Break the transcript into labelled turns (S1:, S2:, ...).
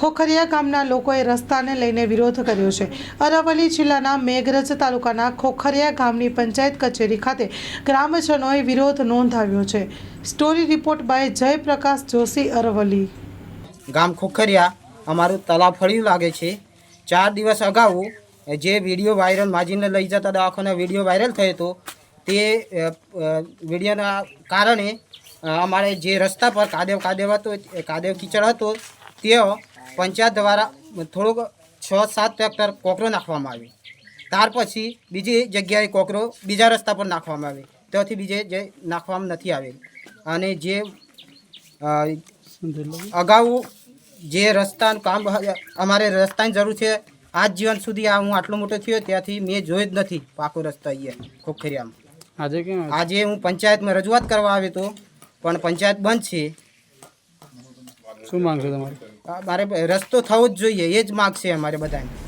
S1: ખોખરિયા ગામના લોકોએ રસ્તાને લઈને વિરોધ કર્યો છે. અરવલ્લી જિલ્લાના મેઘરજ તાલુકાના ખોખરિયા ગામની પંચાયત કચેરી ખાતે ગ્રામજનોએ વિરોધ નોંધાવ્યો છે. Story report by Jayprakash Joshi, Aravalli.
S2: ગામ ખોખરિયા અમારું તલાવ ફળ્યું લાગે છે. ચાર દિવસ અગાઉ જે વીડિયો વાયરલ, માજીને લઈ જતા દવાખાના વીડિયો વાયરલ થયો હતો, તે વિડીયોના કારણે અમારે જે રસ્તા પર કાદેવ કાદેવ હતો, કાદેવ કીચડ હતો, ત્યાં પંચાયત દ્વારા થોડોક છ સાત ટ્રેક્ટર કોકરો નાખવામાં આવ્યો ત્યાર પછી બીજી જગ્યાએ કોકરો બીજા રસ્તા પર નાખવામાં આવે. ત્યાંથી બીજે જે નાખવામાં નથી આવેલ. અને જે અગાઉ જે રસ્તાનું કામ અમારે રસ્તાની જરૂર છે આજ જીવન સુધી આ હું આટલો મોટો થયો ત્યાંથી મેં જોયો જ નથી પાકો રસ્તો અહીંયા ખોખરિયામાં.
S3: આજે કેમ
S2: આજે હું પંચાયતમાં રજૂઆત કરવા આવ્યો હતો પણ પંચાયત બંધ છે.
S3: શું માંગ છે તમારી?
S2: મારે રસ્તો થવો જ જોઈએ એ જ માગ છે અમારે બધાને.